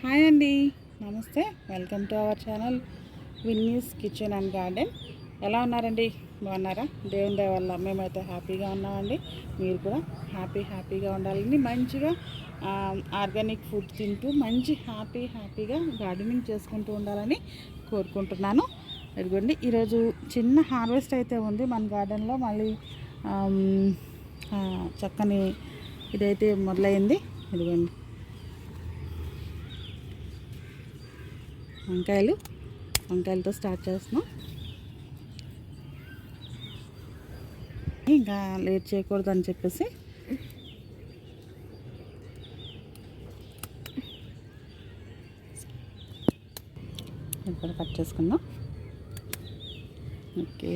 Hi అండి. నమస్తే. Welcome to our channel Vinnie's kitchen and garden. ఎలా ఉన్నారండి? బాగున్నారా? దేవుని దయ వల్ల మేమైతే హ్యాపీగా ఉన్నామండి. మీరు కూడా హ్యాపీ హ్యాపీగా ఉండాలని మంచిగా ఆర్గానిక్ ఫుడ్ తింటూ మంచి హ్యాపీ హ్యాపీగా గార్డెనింగ్ చేసుకుంటూ ఉండాలని కోరుకుంటున్నాను. ఇదిగోండి ఈరోజు చిన్న హార్వెస్ట్ అయితే ఉంది మన గార్డెన్లో. మళ్ళీ చక్కని ఇదైతే మొదలైంది. ఇదిగోండి. వంకాయలు. వంకాయలతో స్టార్ట్ చేస్తున్నాం. ఇంకా లేట్ చేయకూడదు అని చెప్పేసి ఇక్కడ కట్ చేసుకుందాం. ఓకే.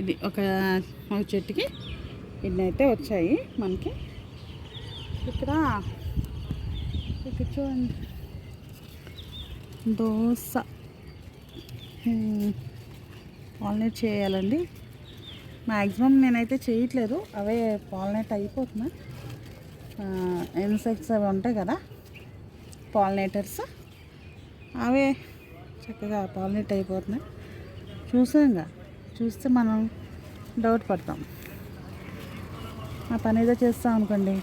ఇది ఒక ఒక చెట్టుకి ఇన్ని అయితే వచ్చాయి మనకి. ఇక్కడ. ఇక్కడ చూడండి. దోశ. పాలినేట్ చేయాలండి. మ్యాక్సిమం నేనైతే చేయట్లేదు. అవే పాలినేట్ అయిపోతున్నాయి ఇన్సెక్ట్స్ అవి ఉంటాయి కదా పాలినేటర్స్ అవే చక్కగా పాలినేట్ అయిపోతున్నాయి. చూసాంగా? చూస్తే మనం డౌట్ పడతాం. ఆ పని ఏదో చేస్తాం అనుకోండి.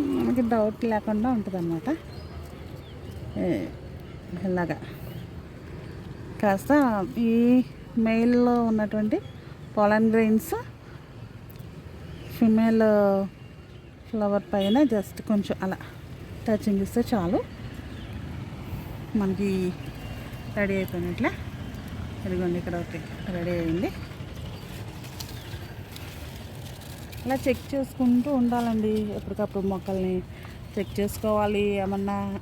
మనకి డౌట్ లేకుండా ఉంటుంది అన్నమాట ఇలాగా. కాస్త ఈ మెయిల్లో ఉన్నటువంటి పొలన్ గ్రెయిన్స్ ఫిమేల్ ఫ్లవర్ పైన జస్ట్ కొంచెం అలా టచింగ్ ఇస్తే చాలు. మనకి రెడీ అయిపోయినట్లే. ఇదిగోండి ఇక్కడ ఒకటి రెడీ అయింది. ఇలా చెక్ చేసుకుంటూ ఉండాలండి. ఎప్పటికప్పుడు మొక్కల్ని చెక్ చేసుకోవాలి. ఏమన్నా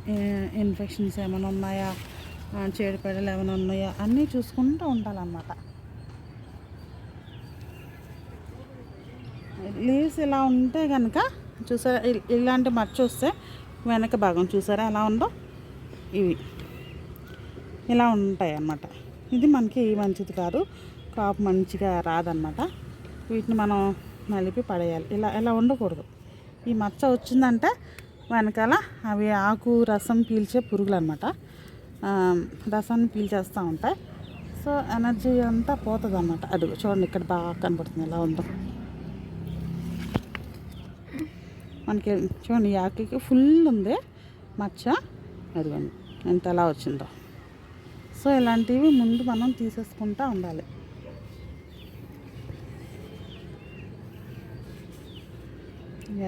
ఇన్ఫెక్షన్స్ ఏమైనా ఉన్నాయా? ఆ, చీడపీడలు ఏమైనా ఉన్నాయా? అన్నీ చూసుకుంటూ ఉండాలన్నమాట. లీవ్స్ ఇలా ఉంటే కనుక చూసారా ఇలాంటి మచ్చ వస్తే వెనక భాగం చూసారా ఎలా ఉందో? ఇవి. ఇలా ఉంటాయి అన్నమాట ఇది మనకి మంచిది కాదు. కాపు మంచిగా రాదన్నమాట. వీటిని మనం నలిపి పడేయాలి. ఇలా ఇలా ఉండకూడదు. ఈ మచ్చ వచ్చిందంటే వెనకాల అవి ఆకు రసం పీల్చే పురుగులు అనమాట రసాన్ని పీల్చేస్తూ ఉంటాయి. సో ఎనర్జీ అంతా పోతుంది అనమాట అది చూడండి ఇక్కడ బాగా కనపడుతుంది ఎలా ఉందో. మనకి చూడండి ఆకుకి ఫుల్ ఉంది మచ్చ. అదిగోండి ఎంత ఎలా వచ్చిందో. సో ఇలాంటివి ముందు మనం తీసేసుకుంటూ ఉండాలి.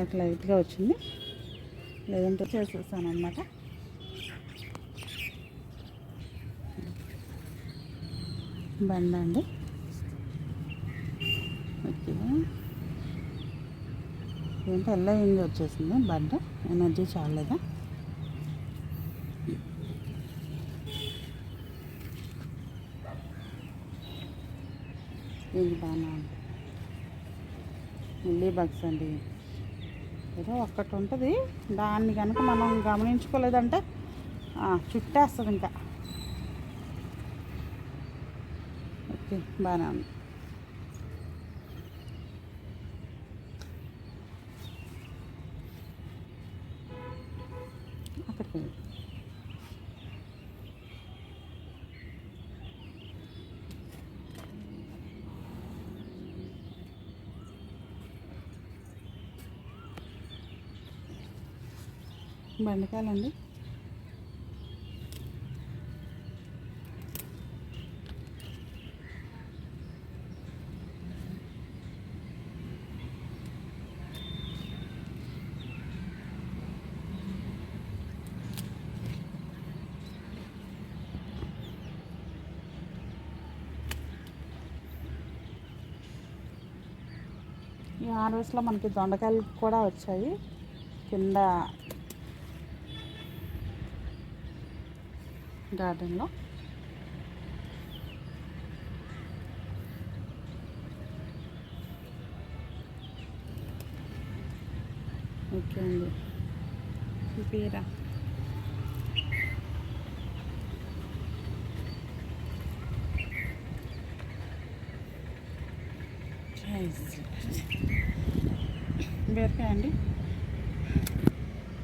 ఇక లైట్గా వచ్చింది. లేదంటే చేసేస్తాను అనమాట బండ అండి. ఓకే. ఏంటో ఎల్లయింది వచ్చేసింది? బండ? ఎనర్జీ చాలేదా ఇది బాగా మిల్లీ బగ్స్ అండి. ఏదో ఒక్కటి ఉంటుంది. దాన్ని కనుక మనం గమనించుకోలేదంటే చుట్టేస్తుంది ఇంకా. ఓకే బాగానే ఉంది అక్కడికి వెళ్ళి బెండకాయలండి. ఈ హార్వెస్ట్లో మనకి దొండకాయలు కూడా వచ్చాయి. కింద గార్డెన్లో. ఓకే అండి. ఈ పేరా? బీరకాయ అండి.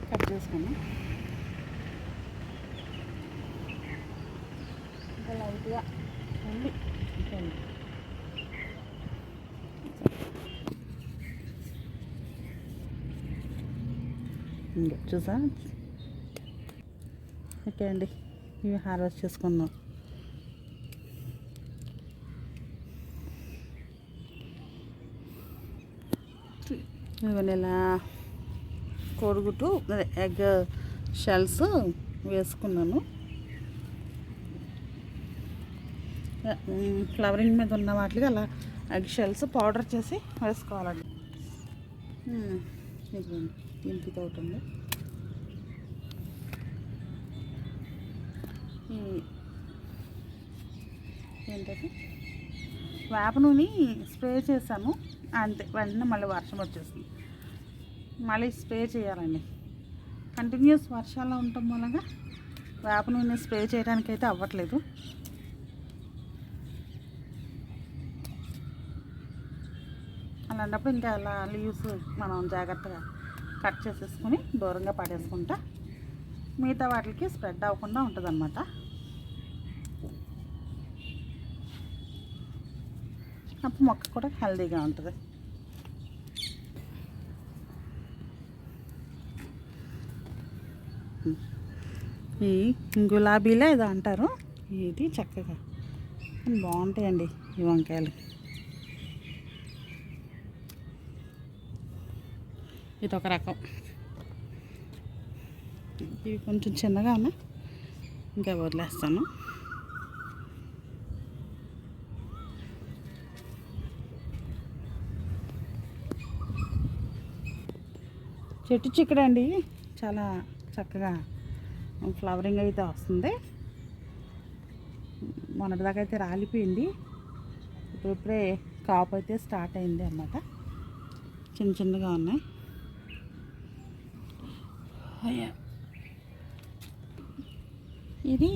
కట్ చేసుకున్నాం లైట్గా ఉంది చూడండి. చూసా? ఓకే అండి ఇవి హార్వెస్ట్ చేసుకుందాం. ఇవన్నీ ఇలా కోడిగుడ్డు అదే ఎగ్ షెల్స్ వేసుకున్నాను. ఫ్లవరింగ్ మీద ఉన్న వాటికి అలా ఎగ్ షెల్స్ పౌడర్ చేసి వేసుకోవాలండి. ఉమ్, ఇదిగోండి ఒకటి ఉంది. ఏంటది? వేప నూనె స్ప్రే చేశాను అంతే. వెంటనే మళ్ళీ వర్షం వచ్చేసింది. మళ్ళీ స్ప్రే చేయాలండి. కంటిన్యూస్ వర్షాలు ఉండటం మూలంగా వేప నూనె స్ప్రే చేయడానికి అయితే అవ్వట్లేదు. అలాంటప్పుడు ఇంకా అలా లీవ్స్ మనం జాగ్రత్తగా కట్ చేసేసుకుని దూరంగా పడేసుకుంటా మిగతా వాటికి స్ప్రెడ్ అవ్వకుండా ఉంటుంది అనమాట అప్పుడు మొక్క కూడా హెల్దీగా ఉంటుంది. ఈ గులాబీలే ఏదో అంటారు? ఇది చక్కగా. బాగుంటాయండి ఈ వంకాయలు ఇది ఒక రకం. ఇవి కొంచెం చిన్నగా ఉన్నాయి ఇంకా వదిలేస్తాను. చెట్టు చిక్కడండి చాలా చక్కగా ఫ్లవరింగ్ అయితే వస్తుంది. మొన్నటిదాకా అయితే రాలిపోయింది. ఇప్పుడు ఇప్పుడే కాపు అయితే స్టార్ట్ అయింది అన్నమాట. చిన్న చిన్నగా ఉన్నాయి. అయ్యా. ఇది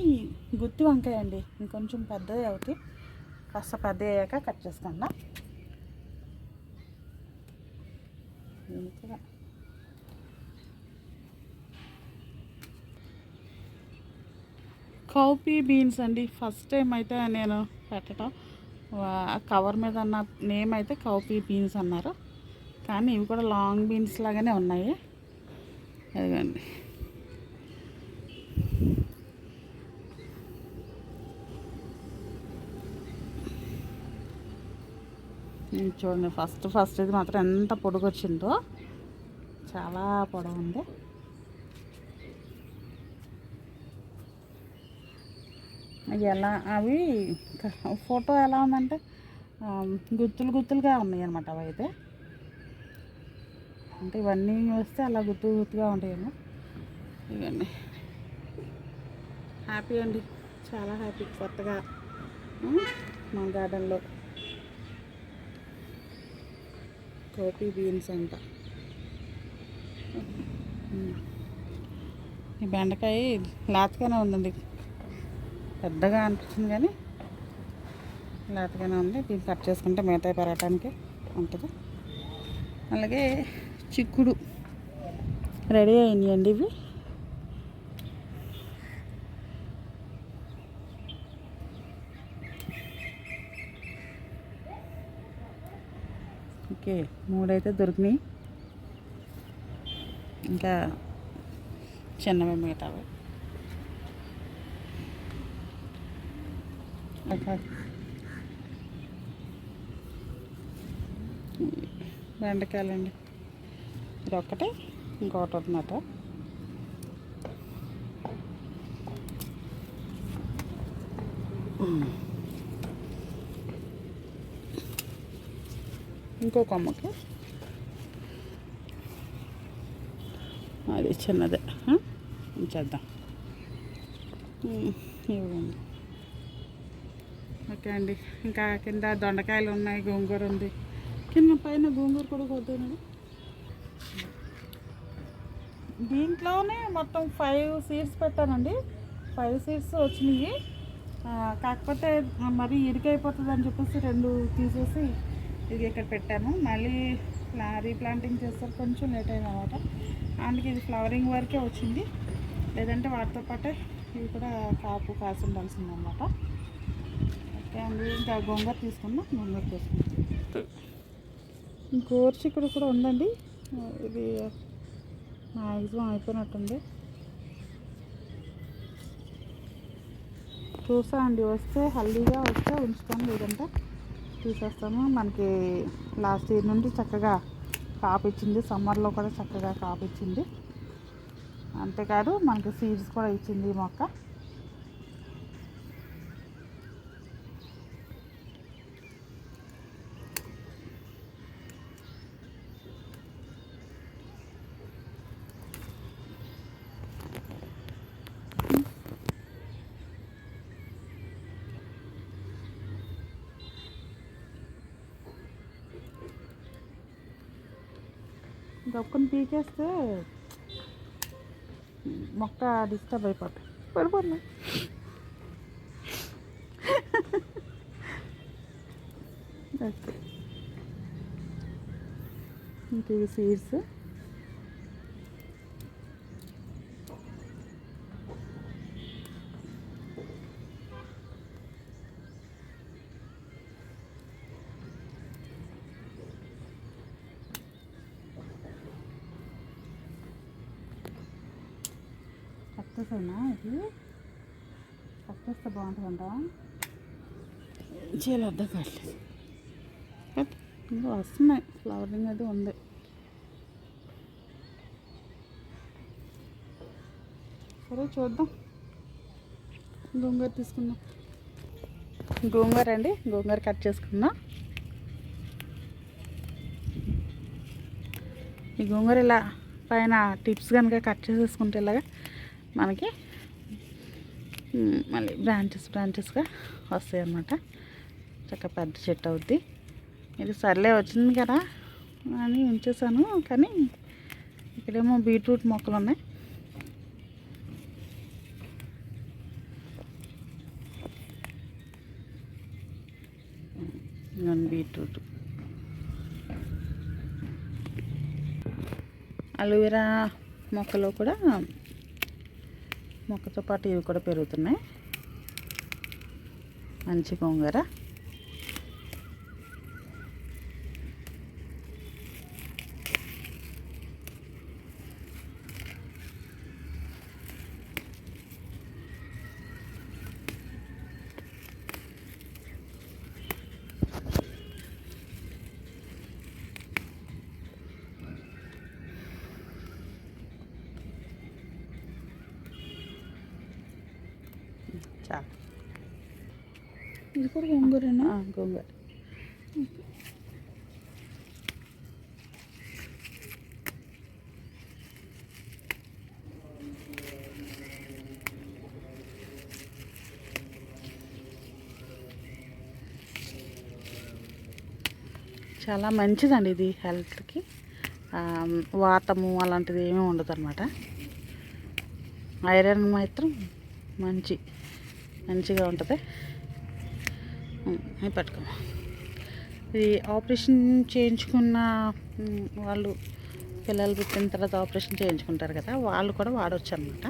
గుత్తి వంకాయ అండి. ఇంకొంచెం పెద్దది అవుతాయి కాస్త పెద్ద అయ్యాక కట్ చేసుకుందా. ఇంకా కౌపీ బీన్స్ అండి. ఫస్ట్ టైం అయితే నేను పెట్టడం. కవర్ మీద అన్న నేమ్ అయితే కౌపీ బీన్స్ అన్నారు. కానీ ఇవి కూడా లాంగ్ బీన్స్ లాగానే ఉన్నాయి. అదిగోండి. చూడండి ఫస్ట్ ఫస్ట్ ఇది మాత్రం ఎంత పొడుగు వచ్చిందో చాలా పొడవు ఉంది ఎలా అవి ఫోటో ఎలా ఉందంటే గుత్తులు గుత్తులుగా ఉన్నాయి అనమాట అవి అయితే అంటే ఇవన్నీ వస్తే అలా గుత్తు గుత్తుగా ఉంటాయేమో. ఇవన్నీ హ్యాపీ అండి. చాలా హ్యాపీ కొత్తగా మా గార్డెన్లో కోపీ బీన్స్ అంట. ఈ బెండకాయ లేతగానే ఉందండి. పెద్దగా అనిపించింది కానీ లేతగానే ఉంది. దీన్ని కట్ చేసుకుంటే మిగతా పెరగటానికి ఉంటుంది. అలాగే చిక్కుడు. రెడీ అయినాయండి ఇవి. ఓకే మూడైతే దొరికినాయి. ఇంకా చిన్నవి మిగతావి. బెండకాయలండి. ఇది ఒక్కటే ఇంకొకటి ఉందట. ఇంకో కొమ్మకి అది చిన్నదే. ఉంచేద్దాం. ఇవ్వండి. ఓకే అండి. ఇంకా కింద దొండకాయలు ఉన్నాయి గోంగూర ఉంది. కింద పైన గోంగూర కూడా కొద్దానండి దీంట్లోనే మొత్తం ఫైవ్ సీడ్స్ పెట్టానండి. ఫైవ్ సీడ్స్ వచ్చినాయి. కాకపోతే మరీ ఇరికైపోతుంది అని చెప్పేసి రెండు తీసేసి ఇది ఇక్కడ పెట్టాను. మళ్ళీ ప్లా రీప్లాంటింగ్ చేస్తారు. కొంచెం లేట్ అయింది అనమాట అందుకే ఇది ఫ్లవరింగ్ వరకే వచ్చింది. లేదంటే వాటితో పాటే ఇవి కూడా కాపు కాసి ఉండాల్సింది అనమాట ఓకే అండి. ఇంకా గోంగూర తీసుకుందాం. గోంగూర తీసుకుందాం గోర్చిక్కుడు కూడా ఉందండి. ఇది మ్యాక్సిమం అయిపోయినట్టుంది. చూసా అండి వస్తే హల్దీగా వస్తే ఉంచుతాను లేదంటే తీసేస్తాము మనకి లాస్ట్ ఇయర్ నుండి చక్కగా కాపిచ్చింది సమ్మర్లో కూడా చక్కగా కాపిచ్చింది అంతేకాదు మనకి సీడ్స్ కూడా ఇచ్చింది ఈ మొక్క. గొప్పని పీకేస్తే మొక్క డిస్టర్బ్ అయిపోతాయి పడిపోతున్నా ఓకే. ఇంక సీడ్స్. సక్సెస్ బాగుంటుందంట చేయాలి అర్థం కావట్లేదు. ఇంకా వస్తున్నాయి. ఫ్లవరింగ్ అది ఉంది. సరే చూద్దాం. గోంగూర తీసుకుందాం. గోంగూర అండి. గోంగూర కట్ చేసుకుందాం. ఈ గోంగూర ఇలా పైన టిప్స్ కనుక కట్ చేసేసుకుంటే ఇలాగా మనకి మళ్ళీ బ్రాంచెస్ బ్రాంచెస్గా వస్తాయి అన్నమాట చక్కగా పెద్ద చెట్టు అవుద్ది. ఇది సర్లే వచ్చింది కదా అని ఉంచేసాను కానీ ఇక్కడేమో బీట్రూట్ మొక్కలు ఉన్నాయి. బీట్రూట్. అలోవెరా మొక్కలు కూడా మొక్కతో పాటు ఇవి కూడా పెరుగుతున్నాయి. మంచి గోంగూర. చాలా ఇది కూడా గోంగూరేనా? గోంగూర. చాలా మంచిదండి ఇది హెల్త్కి. వాతము అలాంటిది ఏమీ ఉండదు అనమాట ఐరన్ మాత్రం మంచి. మంచిగా ఉంటుంది. ఉమ్, పట్టుకో. ఇది ఆపరేషన్ చేయించుకున్న వాళ్ళు పిల్లలు పుట్టిన తర్వాత ఆపరేషన్ చేయించుకుంటారు కదా వాళ్ళు కూడా వాడవచ్చు అనమాట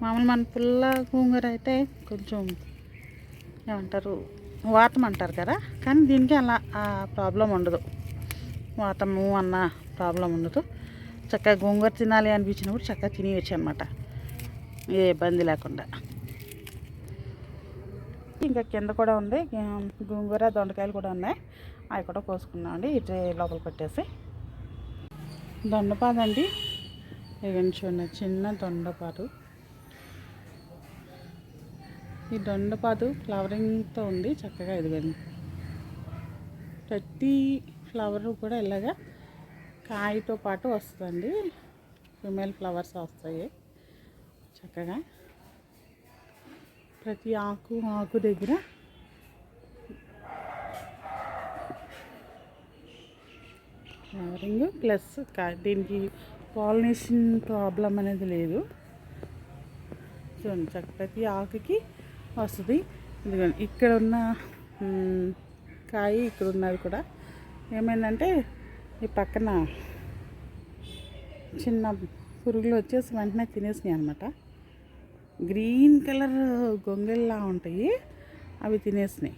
మామూలు మన పుల్ల గోంగూర అయితే కొంచెం ఏమంటారు వాతం అంటారు కదా? కానీ దీనికి అలా ఆ ప్రాబ్లం ఉండదు. వాతము అన్న ప్రాబ్లం ఉండదు. చక్కగా గోంగూర తినాలి అనిపించినప్పుడు చక్కగా తినేయచ్చు అనమాట ఏ ఇబ్బంది లేకుండా. ఇంకా కింద కూడా ఉంది. గోంగూర దొండకాయలు కూడా ఉన్నాయి. అవి కూడా కోసుకున్నామండి ఇటు లోపల పెట్టేసి. దొండపాదండి. ఇవన్నీ చూడండి చిన్న దొండపాదు. ఈ దొండపాదు ఫ్లవరింగ్తో ఉంది చక్కగా ఎదిగింది ప్రతి ఫ్లవర్ కూడా ఇలాగా కాయతో పాటు వస్తుందండి. ఫిమేల్ ఫ్లవర్స్ వస్తాయి చక్కగా. ప్రతి ఆకు ఆకు దగ్గర ఫ్లవరింగ్ ప్లస్ దీనికి పాలినేషన్ ప్రాబ్లం అనేది లేదు. చూడండి చక్క ప్రతి ఆకుకి వస్తుంది. ఎందుకంటే ఇక్కడ ఉన్న కాయ ఇక్కడ ఉన్నది కూడా. ఏమైందంటే ఈ పక్కన చిన్న పురుగులు వచ్చేసి వెంటనే తినేసినాయి అనమాట గ్రీన్ కలర్ గొంగెల్లా ఉంటాయి. అవి తినేసినాయి.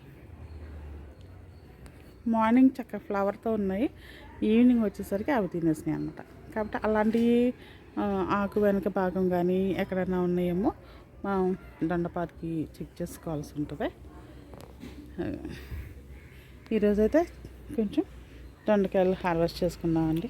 మార్నింగ్ చక్క ఫ్లవర్తో ఉన్నాయి. ఈవినింగ్ వచ్చేసరికి అవి తినేసినాయి అనమాట కాబట్టి అలాంటి ఆకు వెనక భాగం కానీ ఎక్కడైనా ఉన్నాయేమో మనం దండపాతికి చెక్ చేసుకోవాల్సి ఉంటుంది. ఈరోజైతే కొంచెం దొండకాయలు హార్వెస్ట్ చేసుకున్నామండి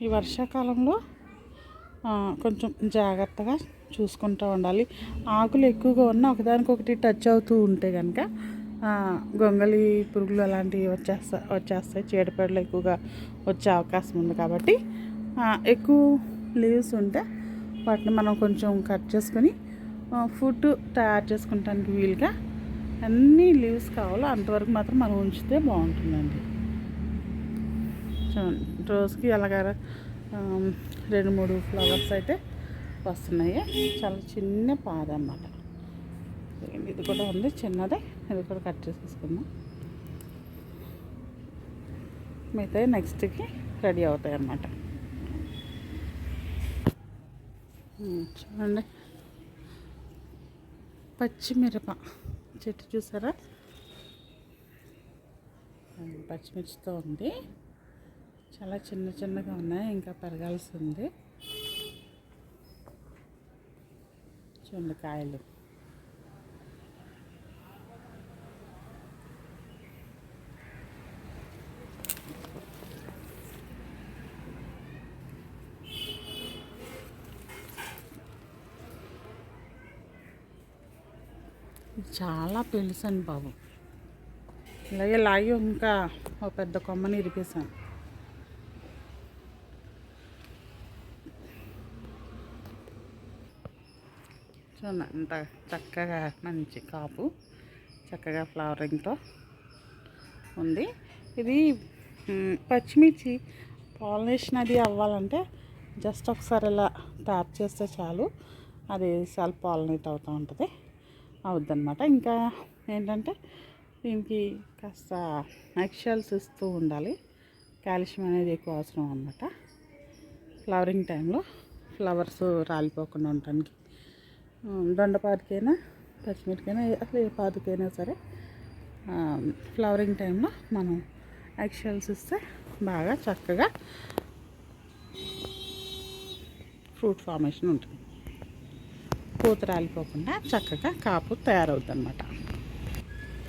ఈ వర్షాకాలంలో కొంచెం జాగ్రత్తగా చూసుకుంటూ ఉండాలి. ఆకులు ఎక్కువగా ఉన్న ఒకదానికొకటి టచ్ అవుతూ ఉంటే కనుక గొంగళి గొంగలి పురుగులు అలాంటివి వచ్చేస్తా వచ్చేస్తాయి. చీడపీడలు ఎక్కువగా వచ్చే అవకాశం ఉంది కాబట్టి ఎక్కువ లీవ్స్ ఉంటే వాటిని మనం కొంచెం కట్ చేసుకొని ఫుడ్ తయారు చేసుకుంటానికి వీలుగా అన్ని లీవ్స్ కావాలో అంతవరకు మాత్రం మనం ఉంచితే బాగుంటుందండి. చూడండి రోజుకి అలాగా రెండు మూడు ఫ్లవర్స్ అయితే వస్తున్నాయి. చాలా చిన్న పాద అన్నమాట. ఇది కూడా ఉంది చిన్నదే. ఇది కూడా కట్ చేసేసుకుందాం. మిగతా నెక్స్ట్కి రెడీ అవుతాయి అన్నమాట. చూడండి. పచ్చిమిరప చెట్టు చూసారా? పచ్చిమిర్చితో ఉంది. చాలా చిన్న చిన్నగా ఉన్నాయి ఇంకా పెరగాల్సి ఉంది చూడండి కాయలు. చాలా పెలుసండి బాబు. ఇలాగే లాగి ఇంకా ఒక పెద్ద కొమ్మని ఇరిపేశాను. చక్కగా మంచి కాపు చక్కగా ఫ్లవరింగ్తో ఉంది. ఇది పచ్చిమిర్చి. పాలినేషన్ అది అవ్వాలంటే జస్ట్ ఒకసారి ఇలా ట్యాప్ చేస్తే చాలు. అది సెల్ఫ్ పాలినేట్ అవుతూ ఉంటుంది. అవుద్దనమాట ఇంకా ఏంటంటే దీనికి కాస్త ఎక్షల్స్ ఇస్తూ ఉండాలి. కాల్షియం అనేది ఎక్కువ అవసరం అనమాట ఫ్లవరింగ్ టైంలో ఫ్లవర్స్ రాలిపోకుండా ఉండడానికి దొండపాదికైనా దొండపాతికైనా పచ్చిమిరకైనా అసలు ఏ పాదుకైనా సరే ఫ్లవరింగ్ టైంలో మనం ఎక్షల్స్ ఇస్తే బాగా చక్కగా ఫ్రూట్ ఫార్మేషన్ ఉంటుంది. పూత రాలిపోకుండా చక్కగా కాపు తయారవుతుంది అనమాట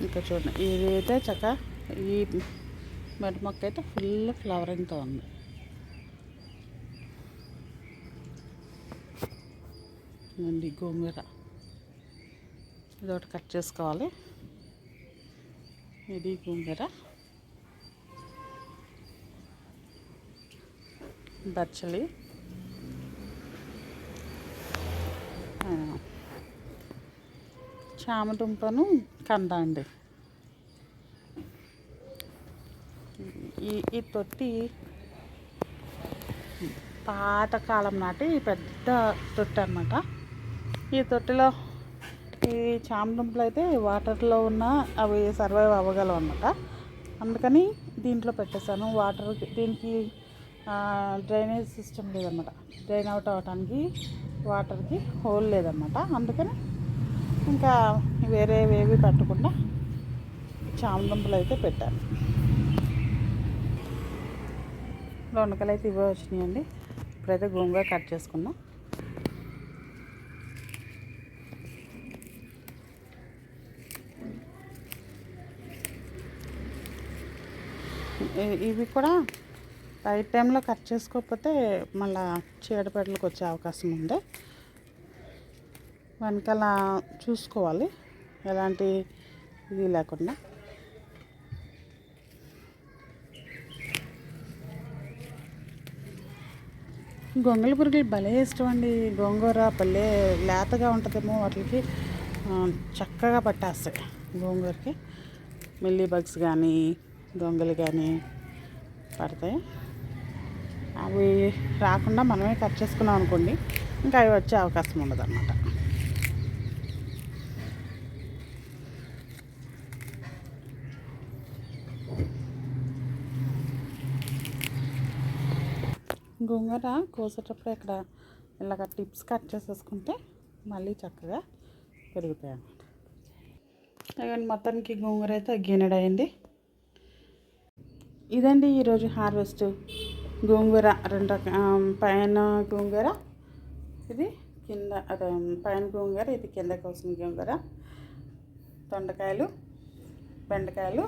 ఇంకా చూడండి ఇదైతే చక్కగా ఈ మెడ మొక్క అయితే ఫుల్ ఫ్లవరింగ్తో ఉంది. నుండి గోంగూర. ఇది ఒకటి కట్ చేసుకోవాలి. ఇది గోంగూర. బచ్చలి. ఆ, చామదుంపను కంద అండి. ఈ ఈ తొట్టి పాతకాలం నాటి పెద్ద తొట్టి అన్నమాట ఈ తొట్టిలో ఈ చామదుంపలు అయితే వాటర్లో ఉన్న అవి సర్వైవ్ అవ్వగలవు అనమాట అందుకని దీంట్లో పెట్టేశాను. వాటర్ దీనికి డ్రైనేజ్ సిస్టమ్ లేదన్నమాట. డ్రైన్ అవుట్ అవ్వడానికి వాటర్కి హోల్ లేదన్నమాట. అందుకని ఇంకా వేరే ఏవి పెట్టకుండా చామదుంపలు అయితే పెట్టాను. దొండకాయలు అయితే ఇవే వచ్చినాయండి. ఇప్పుడైతే గోంగూర కట్ చేసుకున్నాం. ఇవి కూడా రైట్ టైంలో కట్ చేసుకోకపోతే మళ్ళా చీడపేటలకు వచ్చే అవకాశం ఉంది వెనకాల చూసుకోవాలి. ఎలాంటి ఇది లేకుండా. గొంగళి పురుగులు భలే ఇష్టం అండి గోంగూర భలే లేతగా ఉంటుందేమో వాటికి. చక్కగా పట్టేస్తాయి గోంగూరకి. మిల్లీ బగ్స్ కానీ దొంగలు కానీ పడతాయి. అవి రాకుండా మనమే కట్ చేసుకున్నాం అనుకోండి ఇంకా అవి వచ్చే అవకాశం ఉండదు అన్నమాట గోంగూర కోసేటప్పుడు ఇక్కడ ఇలాగ టిప్స్ కట్ చేసేసుకుంటే మళ్ళీ చక్కగా పెరుగుతాయి అన్నమాట మొత్తానికి గోంగూర అయితే గిన్నెడైంది ఇదండి ఈరోజు హార్వెస్ట్ గోంగూర రెండు రక పైన గోంగూర ఇది కింద అదే పైన గోంగూర ఇది కింద కోసిన గోంగూర దొండకాయలు బెండకాయలు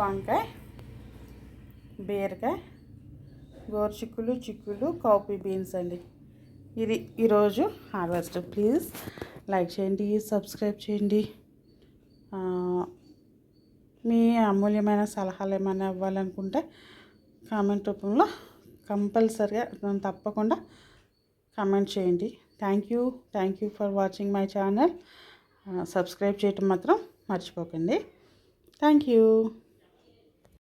వంకాయ బీరకాయ గోరు చిక్కులు చిక్కులు కాఫీ బీన్స్ అండి. ఇది ఈరోజు హార్వెస్ట్. ప్లీజ్ లైక్ చేయండి సబ్స్క్రైబ్ చేయండి. మీ అమూల్యమైన సలహాలు ఏమైనా ఇవ్వాలనుకుంటే కామెంట్ రూపంలో కంపల్సరిగా తప్పకుండా కామెంట్ చేయండి. Thank you thank you for watching my channel subscribe చేయటం మాత్రం మర్చిపోకండి. Thank you